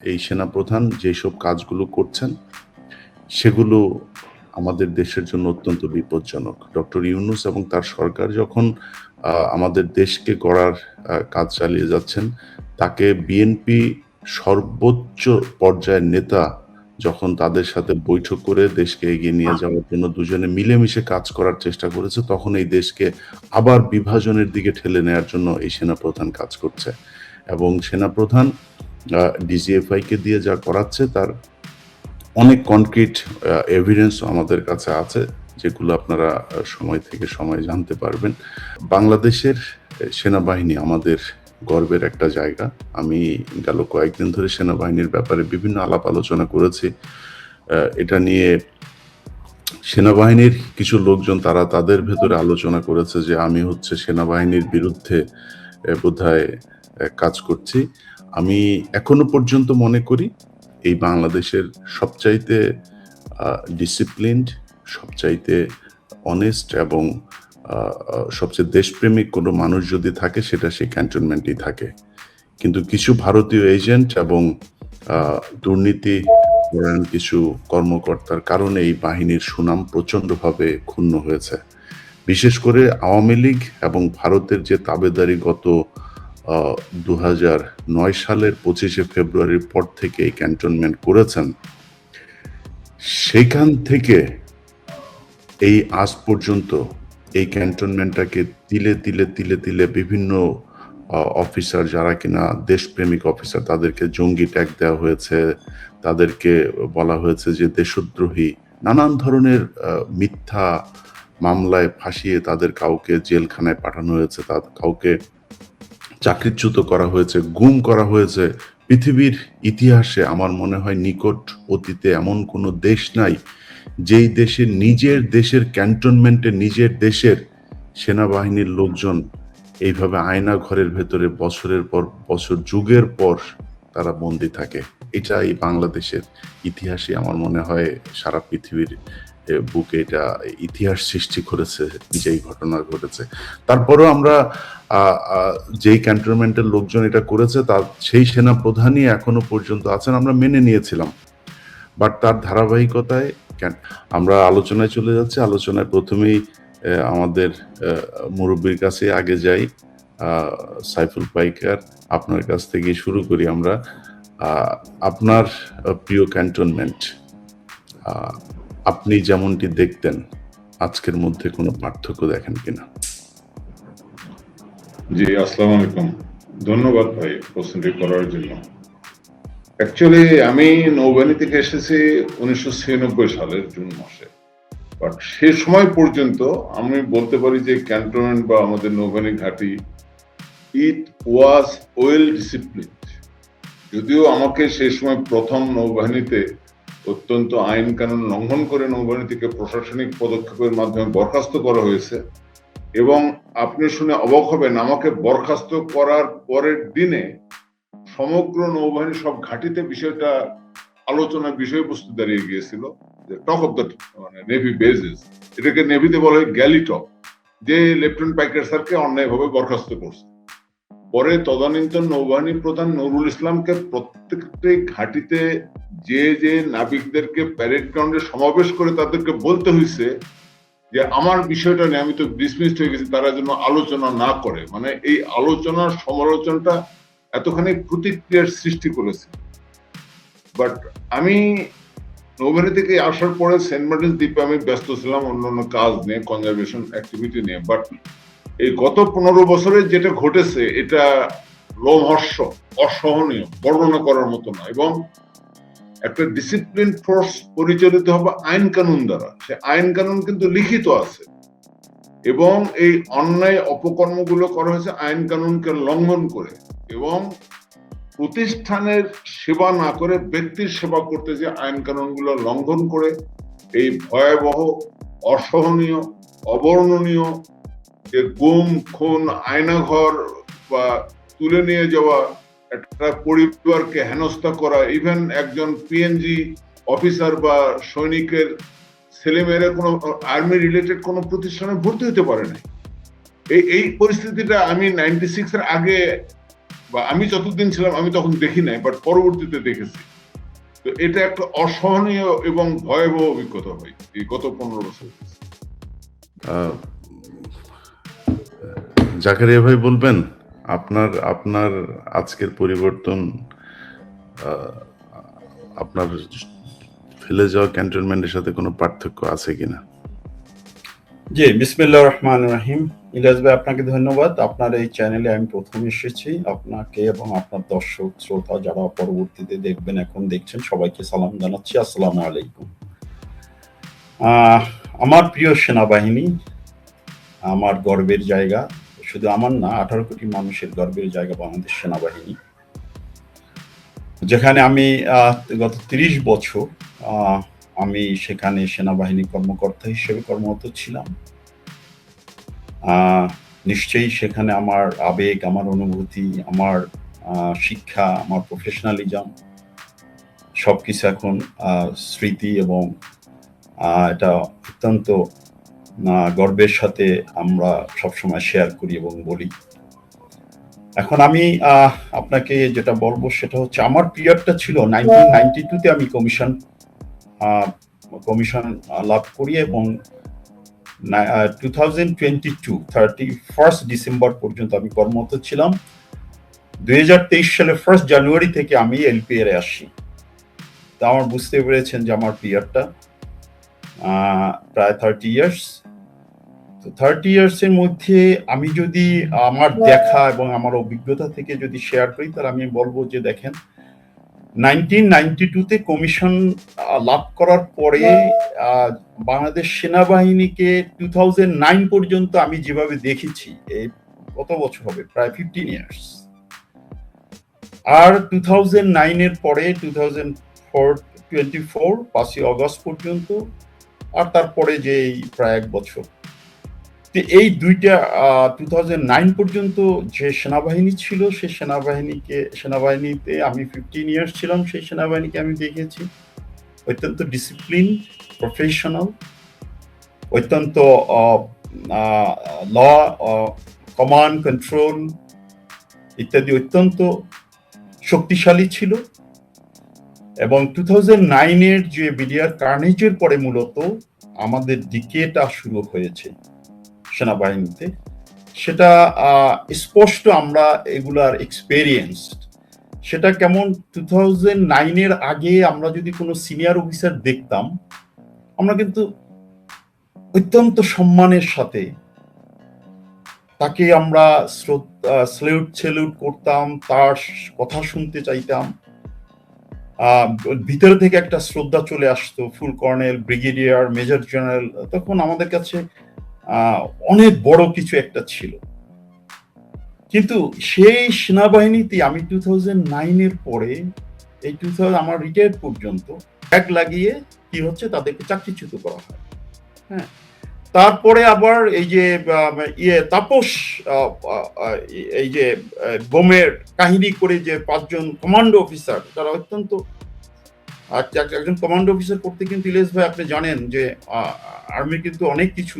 এই সেনাপ্রধান যেসব কাজগুলো করছেন, সেগুলো আমাদের দেশের জন্য অত্যন্ত বিপজ্জনক। ডক্টর ইউনুস এবং তার সরকার যখন আমাদের দেশকে গড়ার কাজ চালিয়ে যাচ্ছেন, তাকে বিএনপি সর্বোচ্চ পর্যায়ের নেতা যখন তাদের সাথে বৈঠক করে দেশকে এগিয়ে নিয়ে যাওয়ার জন্য দুজনে মিলেমিশে কাজ করার চেষ্টা করেছে, তখন এই দেশকে আবার বিভাজনের দিকে ঠেলে নেওয়ার জন্য এই সেনাপ্রধান কাজ করছে। এবং সেনাপ্রধান ডিজিএফআই কে দিয়ে যা করাচ্ছে, তার অনেক কনক্রিট এভিডেন্স আমাদের কাছে আছে, যেগুলো আপনারা সময় থেকে সময় জানতে পারবেন। বাংলাদেশের সেনাবাহিনী আমাদের গর্বের একটা জায়গা। আমি গেল কয়েকদিন ধরে সেনাবাহিনীর ব্যাপারে বিভিন্ন আলাপ আলোচনা করেছি। এটা নিয়ে সেনাবাহিনীর কিছু লোকজন, তারা তাদের ভেতরে আলোচনা করেছে যে আমি হচ্ছে সেনাবাহিনীর বিরুদ্ধে বোধহয় কাজ করছি। আমি এখনও পর্যন্ত মনে করি এই বাংলাদেশের সবচাইতে ডিসিপ্লিনড সবচাইতে অনেস্ট এবং সবচেয়ে দেশপ্রেমিক কোনো মানুষ যদি থাকে সেটা সেই ক্যান্টনমেন্টেই থাকে। কিন্তু কিছু ভারতীয় এজেন্ট এবং দুর্নীতি কিছু কর্মকর্তার কারণে এই বাহিনীর সুনাম প্রচণ্ডভাবে ক্ষুণ্ণ হয়েছে। বিশেষ করে আওয়ামী লীগ এবং ভারতের যে তাবেদারি গত দু নয় সালের পঁচিশে ফেব্রুয়ারির পর থেকে এই ক্যান্টনমেন্ট করেছেন। সেখান থেকে এই আজ পর্যন্ত এই ক্যান্টনমেন্টটাকে তিলে তিলে তিলে তিলে বিভিন্ন অফিসার যারা কিনা দেশপ্রেমিক অফিসার, তাদেরকে জঙ্গি ট্যাগ দেওয়া হয়েছে। তাদেরকে বলা হয়েছে যে দেশদ্রোহী, নানান ধরনের মিথ্যা মামলায় ফাঁসিয়ে তাদের কাউকে জেলখানায় পাঠানো হয়েছে। তা, কাউকে চাকরিচ্যুত করা হয়েছে, গুম করা হয়েছে। পৃথিবীর ইতিহাসে আমার মনে হয় নিকট অতীতে এমন কোনো দেশ নাই, যেই দেশে নিজের দেশের ক্যান্টনমেন্টে নিজের দেশের সেনাবাহিনীর লোকজন এইভাবে আয়না ঘরের ভেতরে বছরের পর বছর, যুগের পর তারা বন্দি থাকে। এটা এই বাংলাদেশের ইতিহাসে আমার মনে হয় সারা পৃথিবীর বুকে এটা ইতিহাস সৃষ্টি করেছে যেই ঘটনা ঘটেছে। তারপরেও আমরা যেই ক্যান্টনমেন্টের লোকজন এটা করেছে, তার, সেই সেনা প্রধানই এখনও পর্যন্ত আছেন, আমরা মেনে নিয়েছিলাম। বাট তার ধারাবাহিকতায় আমরা আলোচনায় চলে যাচ্ছি। আলোচনায় প্রথমেই আমাদের মুরব্বীর কাছে আগে যাই। সাইফুল পাইকার, আপনার কাছ থেকে শুরু করি আমরা। আপনার প্রিয় ক্যান্টনমেন্ট আপনি যেমনটি দেখতেন, আজকের মধ্যে কোনো পার্থক্য দেখেন কিনা? জি, আসসালামু আলাইকুম। ধন্যবাদ ভাই প্রশ্নটি করার জন্য। অ্যাকচুয়ালি আমি নৌবাহিনী থেকে এসেছি উনিশশো ছিয়ানব্বই সালের জুন মাসে। বাট সে সময় পর্যন্ত আমি বলতে পারি যে ক্যান্টনমেন্ট বা আমাদের নৌবাহিনী ঘাঁটি ইট ওয়াজ ওয়েল ডিসিপ্লিন যদিও আমাকে সেই সময় প্রথম নৌবাহিনীতে অত্যন্ত আইন কানুন লঙ্ঘন করে নৌবাহিনী থেকে প্রশাসনিক পদক্ষেপের মাধ্যমে বরখাস্ত করা হয়েছে এবং আপনি শুনে অবাক হবেন, আমাকে বরখাস্ত করার পরের দিনে সমগ্র নৌবাহিনী সব ঘাটিতে বিষয়টা, আলোচনার বিষয়বস্তু দাঁড়িয়ে গিয়েছিল, যে টক অফ দ্য মানে নেভি বেজেস, এটাকে নেভিতে বলা হয় গ্যালি টক যে লেফটেন্যান্ট পাইকার স্যারকে অন্যায়ভাবে বরখাস্ত করছে। পরে তদানীন্তন নৌবাহিনী প্রধান নুরুল ইসলামকে প্রত্যেকটি ঘাটিতে যে যে নাবিকদেরকে প্যারেড গ্রাউন্ডে সমাবেশ করে তাদেরকে বলতে হয়েছে যে, আমার বিষয়টা নিয়ে আমি তো ডিসমিসড হয়ে গেছি, তারা যেন আলোচনা না করে। মানে এই আলোচনার সমালোচনাটা এতখানি প্রতিক্রিয়ার সৃষ্টি করেছে। বাট আমি নৌবাহিনী থেকে আসার পরে সেন্ট মার্টিন দ্বীপে আমি ব্যস্ত ছিলাম অন্য অন্য কাজ নিয়ে কনজারভেশন অ্যাক্টিভিটি নিয়ে। বাট এই গত পনেরো বছরে যেটা ঘটেছে, এটা লোমহর্ষ অসহনীয়, বর্ণনা করার মতো না। এবং একটা ডিসিপ্লিন ফোর্স পরিচালিত হবে আইন কানুন দ্বারা। সে আইন কানুন কিন্তু লিখিত আছে। এবং এই অন্যায় অপকর্মগুলো করা হয়েছে আইন কানুনকে লঙ্ঘন করে। এবং প্রতিষ্ঠানের সেবা না করে ব্যক্তির সেবা করতে যে আইন কানুনগুলো লঙ্ঘন করে, এই ভয়াবহ, অসহনীয়, অবর্ণনীয় যে গুম, খুন আয়নাঘর বা তুলে নিয়ে যাওয়া, একটা পরিবারকে হেনস্থা করা ইভেন একজন পিএনজি অফিসার বা সৈনিকের ছেলেমেয়েরা কোনো আর্মি রিলেটেড কোনো প্রতিষ্ঠানে ভর্তি হতে পারে না এই এই পরিস্থিতিটা আমি নাইনটি সিক্স এর আগে বা আমি যতদিন ছিলাম, আমি তখন দেখি নাই বাট পরবর্তীতে দেখেছি। তো এটা একটা অসহনীয় এবং ভয়াবহ অভিজ্ঞতা হয় এই গত পনেরো বছর। জাকারিয়া ভাই বলবেন, আপনার আপনার আজকের পরিবর্তন আপনার ফেলে যাওয়া ক্যান্টনমেন্টের সাথে কোনো পার্থক্য আছে কিনা জি, বিসমিল্লাহ রহমান রাহিম। ইলিয়াস ভাই, আপনাকে ধন্যবাদ। আপনার এই চ্যানেলে আমি প্রথম এসেছি। আপনাকে এবং আপনার দর্শক, শ্রোতা যারা পরবর্তীতে দেখবেন, এখন দেখছেন, সবাইকে সালাম জানাচ্ছি। আসসালামু আলাইকুম। আমার প্রিয় সেনাবাহিনী, আমার গর্বের জায়গা শুধু আমার না, আঠারো কোটি মানুষের গর্বের জায়গা বাংলাদেশ সেনাবাহিনী। যেখানে আমি গত তিরিশ বছর আমি সেখানে সেনাবাহিনী কর্মকর্তা হিসেবে কর্মরত ছিলাম। নিশ্চয়ই সেখানে আমার আবেগ, আমার অনুভূতি, আমার শিক্ষা, আমার প্রফেশনালিজম সবকিছু এখন স্মৃতি এবং এটা অত্যন্ত গর্বের সাথে আমরা সবসময় শেয়ার করি এবং বলি। এখন আমি আপনাকে যেটা বলব সেটা হচ্ছে আমার পিরিয়ডটা ছিল নাইনটিন নাইনটি টুতে আমি কমিশন কমিশন লাভ করি এবং two thousand twenty two thirty first December পর্যন্ত আমি কর্মরত ছিলাম। দুই হাজার তেইশ সালের ফার্স্ট জানুয়ারি থেকে আমি এলপিআর এ আসি। তা আমার বুঝতে পেরেছেন যে আমার পিরিয়ডটা প্রায় থার্টি ইয়ার্স তো থার্টি ইয়ার্স এর মধ্যে আমি যদি আমার দেখা এবং আমার অভিজ্ঞতা থেকে যদি শেয়ার করি তাহলে আমি বলব যে দেখেন নাইনটিন নাইনটি টুতে কমিশন লাভ করার পরে বাংলাদেশ সেনাবাহিনীকে টু থাউজেন্ড নাইন পর্যন্ত আমি যেভাবে দেখেছি এই কত বছর হবে? প্রায় ফিফটিন ইয়ার্স আর টু থাউজেন্ড নাইনের পরে two thousand four twenty four পাঁচই অগস্ট পর্যন্ত আর তারপরে যে এই প্রায় এক বছর। এই দুইটা টু পর্যন্ত যে সেনাবাহিনী ছিল সেই সেনাবাহিনীকে, সেনাবাহিনীতে আমি ফিফটিন ইয়ার্স ছিলাম, সেই সেনাবাহিনীকে আমি দেখেছি। অত্যন্ত ডিসিপ্লিন প্রফেশনাল অত্যন্ত ল কমান্ড কন্ট্রোল ইত্যাদি অত্যন্ত শক্তিশালী ছিল। এবং টু থাউজেন্ড নাইনের যে বিডিআর কার্নেজের পরে মূলত আমাদের ডিকেটা শুরু হয়েছে। সেনাবাহিনীতে, সেটা স্পষ্ট আমরা এগুলার এক্সপেরিয়েন্সড সেটা কেমন টু থাউজেন্ড নাইনের আগে আমরা যদি কোনো সিনিয়র অফিসার দেখতাম, আমরা কিন্তু অত্যন্ত সম্মানের সাথে তাকে আমরা স্লেউট সেলুট করতাম, তার কথা শুনতে চাইতাম। ভিতর থেকে একটা শ্রদ্ধা চলে আসতো full colonel brigadier major general তখন আমাদের কাছে অনেক বড় কিছু একটা ছিল। কিন্তু সেই সেনাবাহিনীতে আমি টু থাউজেন্ড নাইনের পরে, এই টু থাউজেন্ড আমার রিটায়ার পর্যন্ত ব্যাগ লাগিয়ে কি হচ্ছে, তাদেরকে চাকরিচ্যুত করা হয়। হ্যাঁ তারপরে আবার এই যে ইয়ে তাপস এই যে বোমের কাহিনী করে যে পাঁচজন কমান্ডো অফিসার তারা অত্যন্ত একজন কমান্ডো অফিসার করতে কিন্তু ইলেশ ভাই আপনি জানেন যে আর্মি কিন্তু অনেক কিছু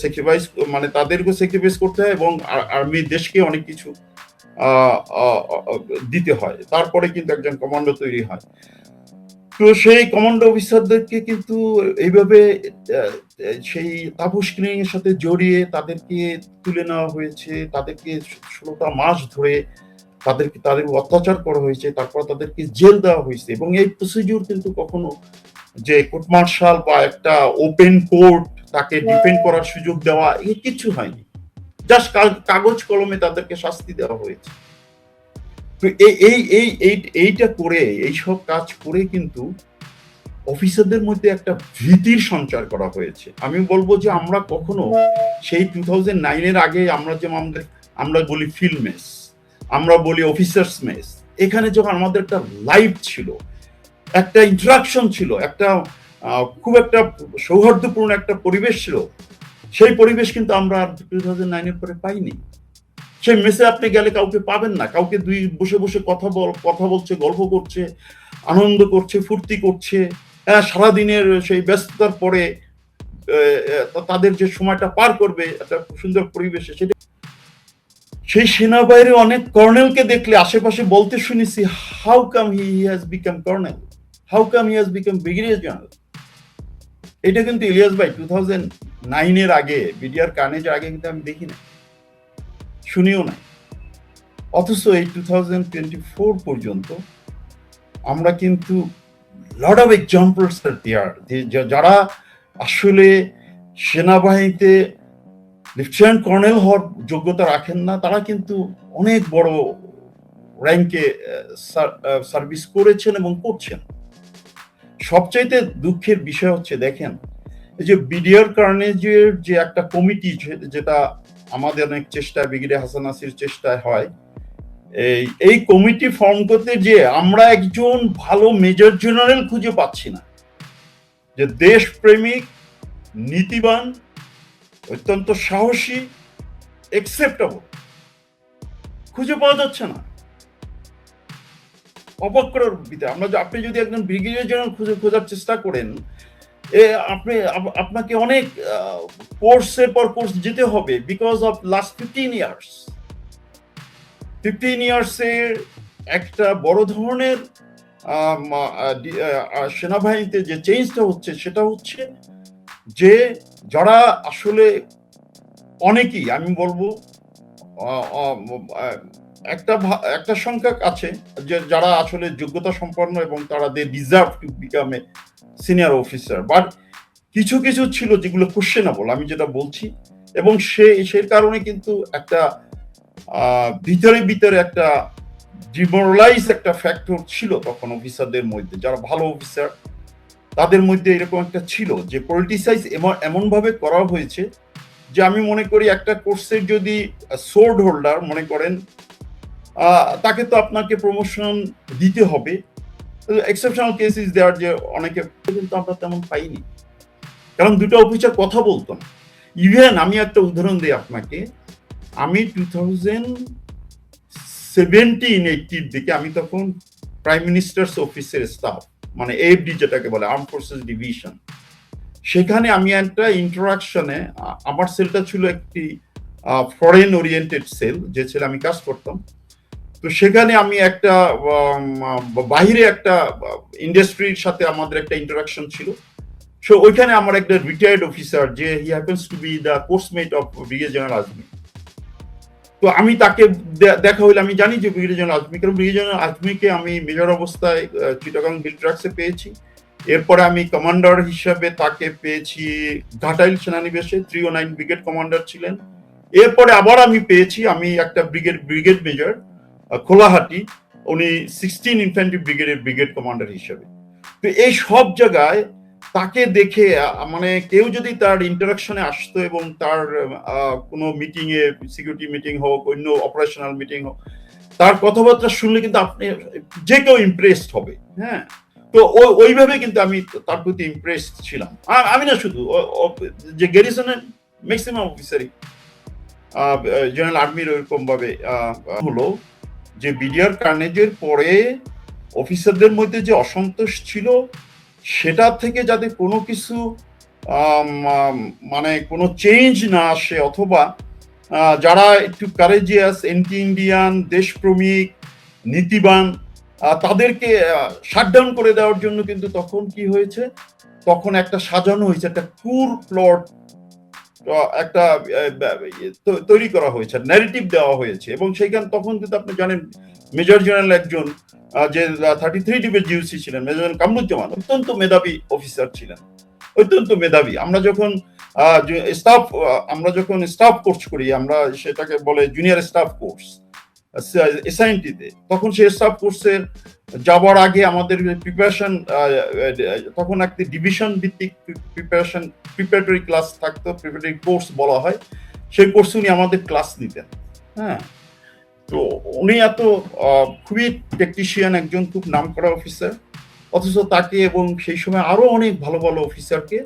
স্যাক্রিফাইস মানে তাদেরকেও স্যাক্রিফাইস করতে হয় এবং আর্মি দেশকে অনেক কিছু দিতে হয়। তারপরে কিন্তু একজন কমান্ডো তৈরি হয়। তো সেই কমান্ডো অফিসারদেরকে কিন্তু এইভাবে সেই তাপস ক্লিনিং এর সাথে জড়িয়ে তাদেরকে তুলে নেওয়া হয়েছে। তাদেরকে ষোলোটা মাস ধরে তাদেরকে, তাদের অত্যাচার করা হয়েছে। তারপর তাদেরকে জেল দেওয়া হয়েছে। এবং এই প্রসিডিউর কিন্তু কখনো যে কোর্ট মার্শাল বা একটা ওপেন কোর্ট তাকে ডিপেন্ড করার সুযোগ দেওয়া এই কিছু হয়নি। জাস্ট কাগজ কলমে তাদেরকে শাস্তি দেওয়া হয়েছে। তো এই এই এই, এই- এইটা করে এই সব কাজ করে কিন্তু অফিসারদের মধ্যে একটা ভীতির সঞ্চার করা হয়েছে। আমি বলব যে আমরা কখনো সেই টু থাউজেন্ড নাইনের আগে আমরা যেমন আমাদের, আমরা বলি ফিল্ড মেস আমরা বলি অফিসার্স মেস এখানে যখন আমাদের একটা লাইফ ছিল, একটা ইন্টারাকশন ছিল, একটা খুব একটা সৌহার্দ্যপূর্ণ একটা পরিবেশ ছিল। সেই পরিবেশ কিন্তু আমরা টু থাউজেন্ড নাইনের পরে পাইনি। সেই মেসে আপনি গেলে কাউকে পাবেন না। কাউকে দুই বসে বসে কথা বল, কথা বলছে, গল্প করছে, আনন্দ করছে, ফুর্তি করছে। হ্যাঁ সারাদিনের সেই ব্যস্ততার পরে তাদের যে সময়টা পার করবে, একটা সুন্দর পরিবেশে সেটা সেই সেনাবাহিনীর অনেক কর্নেলকে দেখলে আশেপাশে বলতে শুনেছি how come he has become colonel how come he has become brigadier general এটা কিন্তু ইলিয়াস ভাই টু থাউজেন্ড নাইনের আগে বিডিআর কার্নেজের আগে কিন্তু আমি দেখি না শুনিও না অথচ এই টু থাউজেন্ড টোয়েন্টি ফোর পর্যন্ত আমরা কিন্তু লট অফ এক্সাম্পলস দেয়ার যারা আসলে সেনাবাহিনীতে লেফটেন্যান্ট কর্নেল হওয়ার যোগ্যতা রাখেন না, তারা কিন্তু অনেক বড় র্যাঙ্কে সার্ভিস করেছেন এবং করছেন। সবচাইতে দুঃখের বিষয় হচ্ছে, দেখেন যে বিডিআর কার্নেজের যে একটা কমিটি যেটা আমাদের অনেক চেষ্টায় ব্রিগেডিয়ার হাসান নাসির চেষ্টায় হয়, এই এই কমিটি ফর্ম করতে যে আমরা একজন ভালো মেজর জেনারেল খুঁজে পাচ্ছি না। যে দেশপ্রেমিক, নীতিবান, অত্যন্ত সাহসী একসেপ্টেবল খুঁজে পাওয়া যাচ্ছে না। অবাক করার আমরা আপনি যদি একজন ব্রিগেডিয়ার জেনারেল খুঁজে খোঁজার চেষ্টা করেন, এ আপনি আপনাকে অনেক কোর্সের পর কোর্স যেতে হবে because of last fifteen years fifteen ইয়ার্সের একটা বড় ধরনের সেনাবাহিনীতে যে চেঞ্জটা হচ্ছে সেটা হচ্ছে যে যারা আসলে অনেকেই, আমি বলব একটা একটা সংখ্যা আছে যে যারা আসলে যোগ্যতা সম্পন্ন এবং তারা they deserve to become a senior officer but কিছু কিছু ছিল যেগুলো কোশ্চেনেবল আমি যেটা বলছি। এবং সে, সেই কারণে কিন্তু একটা ভিতরে ভিতরে একটা ডিমোরালাইজ একটা ফ্যাক্টর ছিল তখন অফিসারদের মধ্যে। যারা ভালো অফিসার তাদের মধ্যে এরকম একটা ছিল যে পলিটিসাইজ এমন ভাবে করা হয়েছে যে আমি মনে করি একটা কোর্সের যদি সোর্ড হোল্ডার মনে করেন তাকে তো আপনাকে প্রমোশন দিতে হবে। এক্সেপশনাল কেস ইজ দেয়ার যে অনেকে কিন্তু আমরা তেমন পাইনি। কারণ দুটো অফিসার কথা বলতো না। ইভেন আমি একটা উদাহরণ দিই আপনাকে। আমি টু থাউজেন্ড সেভেন্টিন এইটির দিকে আমি তখন প্রাইম মিনিস্টার্স অফিসের স্টাফ মানে এফডি যেটাকে বলে আর্ম ফোর্সেস ডিভিশন সেখানে আমি একটা ইন্টারাকশনে আমার সেলটা ছিল একটি ফরেন ওরিয়েন্টেড সেল যে ছেলে আমি কাজ করতাম। তো সেখানে আমি একটা বাইরে একটা ইন্ডাস্ট্রির সাথে আমাদের একটা ইন্টারাকশন ছিল। সো ওইখানে আমার একটা রিটায়ার্ড অফিসার যে he happens to be the coursemate of brigade general Azmi তো আমি তাকে দেখা হইলে, আমি জানি যে ব্রিগেড জেনারেল আজমি কারণ ব্রিগেড জেনারেল আজমিকে আমি মেজর অবস্থায় চিটাগাং বিলট্রাক্সে পেয়েছি। এরপরে আমি কমান্ডার হিসাবে তাকে পেয়েছি Ghatail সেনানিবেশে three O nine brigade commander ছিলেন। এরপরে আবার আমি পেয়েছি, আমি একটা ব্রিগেড ব্রিগেড মেজর খোলাহাটি উনি সিক্সটিন ইনফ্যান্ট্রি ব্রিগেডের ব্রিগেড কমান্ডার হিসেবে। তো এই সব জায়গায় তাকে দেখে মানে কেউ যদি তার ইন্টারাকশনে আসতো এবং তার কোনো মিটিং এ সিকিউরিটি মিটিং হোক অন্য অপারেশনাল মিটিং হোক তার কথাবার্তা শুনলে কিন্তু আপনি যে কেউ ইমপ্রেসড হবে হ্যাঁ? তো ওইভাবে কিন্তু আমি তার প্রতি ইমপ্রেসড ছিলাম। আমি না শুধু যে গ্যারিসনের ম্যাক্সিমাম অফিসারই জেনারেল আর্মির ওইরকম ভাবে আহ, হলো যে বিডিআর কার্নেজের পরে অফিসারদের মধ্যে যে অসন্তোষ ছিল, সেটা থেকে যাতে কোনো কিছু মানে কোনো চেঞ্জ না আসে অথবা যারা একটু কারেজিয়াস এন্টি ইন্ডিয়ান দেশপ্রেমিক, নীতিবান তাদেরকে শাটডাউন করে দেওয়ার জন্য কিন্তু তখন কি হয়েছে? তখন একটা সাজানো হয়েছে, একটা ট্যুর প্লট একটা তৈরি করা হয়েছে ন্যারেটিভ দেওয়া হয়েছে, এবং সেইখান তখন কিন্তু আপনি জানেন, মেজর জেনারেল একজন যে থার্টি থ্রি ডিপের জিউসি ছিলেন, মেজর জেনারেল কামরুজ্জামান, অত্যন্ত মেধাবী অফিসার ছিলেন, অত্যন্ত মেধাবী। আমরা যখন স্টাফ আমরা যখন স্টাফ কোর্স করি, আমরা সেটাকে বলে জুনিয়র স্টাফ কোর্স এসআইএনটিতে তখন সেই স্টাফ কোর্সের যাওয়ার আগে আমাদের প্রিপারেশন তখন একটি ডিভিশন ভিত্তিক প্রিপারেশন প্রিপারেটরি ক্লাস থাকতো প্রিপারেটরি কোর্স বলা হয়। সেই কোর্স উনি আমাদের ক্লাস নিতেন। হ্যাঁ? তো উনি এত খুবই টেকনিশিয়ান একজন খুব নামকরা অফিসার অথচ তাকে এবং সেই সময় আরও অনেক ভালো ভালো অফিসারকে